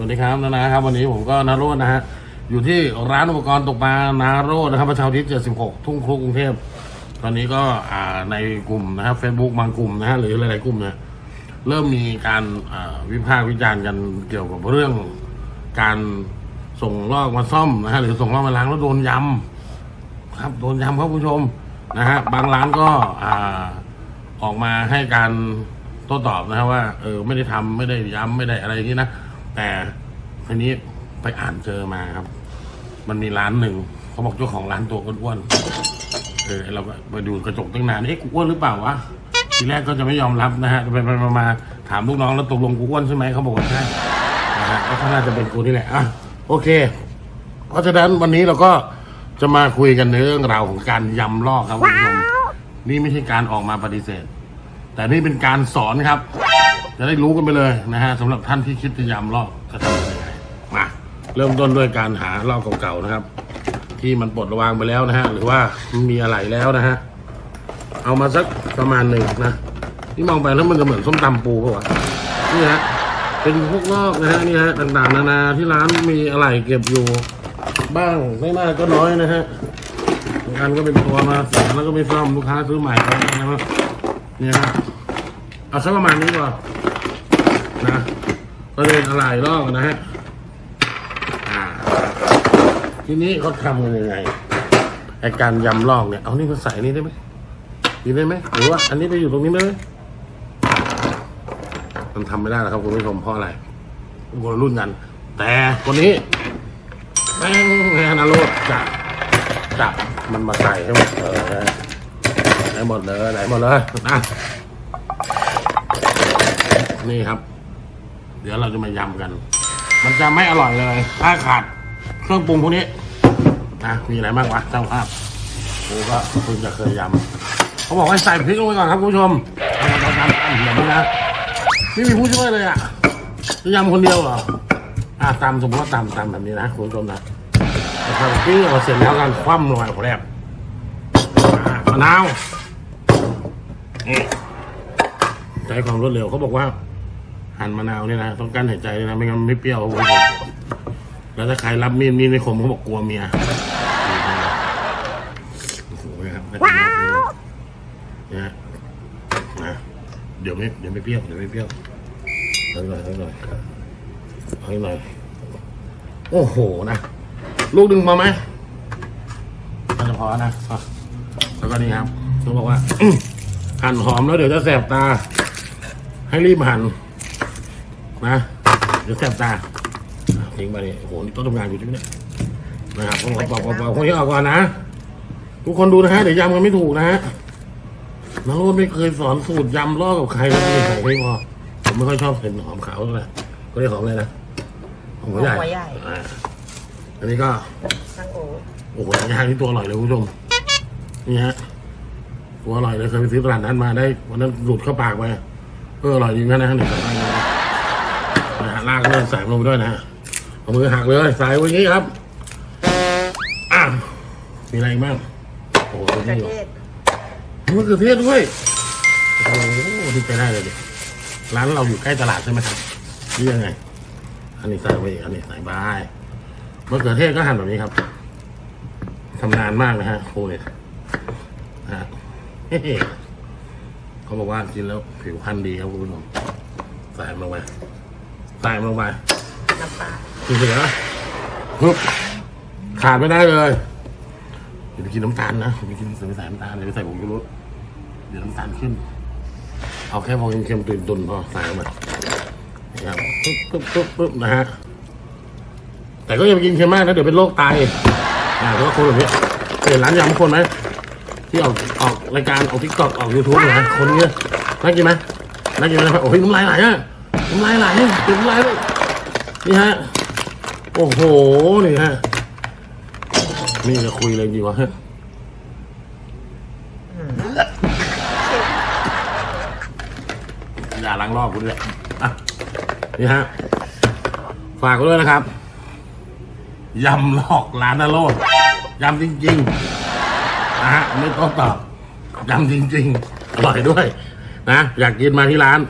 วัสดีครับนานาครับ วันนี้ผมก็นาโรดนะฮะอยู่ที่ร้านอุปกรณ์ตกปลานาโรดนะครับประชาธิป76ทุ่งครุกรุงเทพตอนนี้ก็อ่าในกลุ่มนะครับ Facebook บางกลุ่มนะฮะหรือหลายๆกลุ่มเนี่ยเริ่มมีการอ่าวิพากษ์วิจารณ์กันเกี่ยวกับเรื่องการส่งลอกมาซ่อมนะฮะหรือส่งลอกมาล้างแล้วโดนยำครับโดนยำครับคุณผู้ชมนะฮะบางร้านก็อ่าออกมาให้การโต้ตอบนะครับว่าเออไม่ได้ทำไม่ได้ย้ำไม่ได้อะไรอย่างนี้นะ แต่ทีนี้ไปอ่านเจอมาครับ มันมีร้านหนึ่งเขาบอกเจ้าของร้านตัวอ้วนๆเออเราก็ไปดูกระจกตั้งนานเอ๊ะกูอ้วนหรือเปล่าวะทีแรกก็จะไม่ยอมรับนะฮะไปไปมามาถามลูกน้องแล้วตกลงกูอ้วนใช่ไหมเขาบอกว่าใช่นะฮะก็น่าจะเป็นกูนี่แหละอะโอเค เพราะฉะนั้นวันนี้เราก็จะมาคุยกันในเรื่องราวของการยำลอกครับคุณผู้ชมนี่ไม่ใช่การออกมาปฏิเสธ แต่นี่เป็นการสอนครับ จะได้รู้กันไปเลยนะฮะสำหรับท่านที่คิดจะยำลอกจะทำยังไงมาเริ่มต้นด้วยการหาลอกเก่าๆนะครับ ที่มันปลดระวางไปแล้วนะฮะหรือว่ามันมีอะไรแล้วนะฮะเอามาสักประมาณหนึ่งนะนี่มองไปแล้วมันจะเหมือนส้มตำปูปะวะนี่ฮะเป็นพวกลอกนะฮะนี่ฮะต่างๆ นานาที่ร้านมีอะไรเก็บอยู่ บ้างไม่มากก็น้อยนะฮะบางอันก็เป็นตัวมาเสียแล้วก็ไม่ซ่อมลูกค้าซื้อใหม่ไปนะครับเนี่ยเอาสักประมาณนี้ก่อน ก็เลยอะไรลอกนะฮะทีนี้เขาทำกันยังไงไอการยำลอกเนี่ยเอานี่มาใส่นี่ได้ไหมดีได้ไหมหรือว่าอันนี้ไปอยู่ตรงนี้ได้ไหมมันทำไม่ได้หรอกครับคุณผู้ชมเพราะอะไรคนรุ่นกัน แต่คนนี้แม่งแม่นาโรดจะจับมันมาใส่ให้หมดเลยไหนหมดเลยไหนหมดเลยนะนี่ครับ เดี๋ยวเราจะมายำกัน มันจะไม่อร่อยเลย ถ้าขาดเครื่องปรุงพวกนี้นะมีอะไรบ้างวะเจ้าภาพกูก็เพิ่งจะเคยยำเขาบอกว่าใส่พริกลงไปก่อนครับคุณผู้ชมเอาเอาตามตามอย่างนี้นะไม่มีผู้ช่วยเลยอะจะยำคนเดียวเหรออะตามสมมติว่าตามตามแบบนี้นะคุณผู้ชมนะนะครับปิ้งออาเสร็จแล้วการคว่ำลงไปของแรกมะนาวนี่ใช้ความรวดเร็วเขาบอกว่า หั่นมะนาวเนี่ยนะต้องการหายใจเลยนะไม่งั้นมันไม่เปรี้ยวครับผมแล้วถ้าใครรับมีดมีดไม่คมเขาบอกกลัวเมียโอ้โหนะครับว้าวนะนะเดี๋ยวไม่เดี๋ยวไม่เปรี้ยวเดี๋ยวไม่เปรี้ยวเอาหน่อยเอาหน่อยเอาหน่อยโอ้โหนะลูกดึงมาไหมน่าจะพอนะแล้วก็นี่ครับเขาบอกว่า หั่นหอมแล้วเดี๋ยวจะแสบตา ให้รีบหั่น นะเดี๋ยวแสบตาอะทิ้งไปนี่โอ้โหนี่โต้นทำงานอยู่ที่นี่นะครับต้องบอกบอกบอกคนที่ออกก่อนนะ ทุกคนดูนะฮะเดี๋ยวยำกันไม่ถูกนะฮะน้องโรดไม่เคยสอนสูตรยำล่อกับใครเลยไม่ใส่ไม่พอผมไม่ค่อยชอบเห็นหอมขาวเท่าไหร่ก็เรียกหอมเลยนะหอมหัวใหญ่หอมหัวใหญ่ อ่าอันนี้ก็ช่างโอโอ้โหยางนี่ตัวอร่อยเลยคุณผู้ชม นี่ฮะ ตัวอร่อยเลยเคยไปซื้อตลาดนั้นมาได้วันนั้นหลุดเข้าปากไปเอออร่อยจริงนะนะหนึ่งสองอันนะ นะฮะลากเลยใส่ลงไปด้วยนะฮะเอามือหักเลยใส่ไว้อย่างนี้ครับอะมีอะไรอีกบ้างโอ้โหกระนี่เทศมะเขือเทศด้วยโอ้โหดีใจได้เลยดิร้านเราอยู่ใกล้ตลาดใช่ไหมครับนี่ยังไง อันนี้ใส่ไว้อีกอันนี้ใส่บายมะเขือเทศก็หั่นแบบนี้ครับทำนานมากนะฮะโคเนี่ยนะฮะเฮ้เขาบอกว่ากินแล้วผิวพรรณดีครับคุณผู้ชมใส่มันลงไป ใส่มันลงไปน้ำปลาคือเสือปึ๊บขาดไม่ได้เลยอย่าไปกินน้ำตาลนะอย่าไปกินเสือใส่น้ำตาลอย่าไปใส่ผงชูรสเดี๋ยวน้ำตาลขึ้น เอาแค่พอเค็มๆตุนๆพอใส่ลงมานี่ครับปึ๊บปึ๊บปึ๊บปึ๊บนะฮะแต่ก็อย่าไปกินเค็มมากนะเดี๋ยวเป็นโรคไตอ่าเพราะว่าคนแบบนี้เห็นร้านยำคนไหมที่ออกออกรายการออกทิกตอกออกยูทูบนะคนเนี้ยน่ากินไหมน่ากินไหมโอ้ยน้ำลายไหลอะ น้ำลายไหลติดน้ำลายเลยนี่ฮะ โอ้โห นี่ฮะ นี่จะคุยอะไรดีวะฮะอย่าล้างรอบคุณเลยอะนี่ฮะ ฝากไว้ด้วยนะครับ ยำหลอกร้านนรดยำจริงๆ นะฮะ ไม่ต้องตอบยำจริง ๆ อร่อยด้วย นะ อยากกินมาที่ร้าน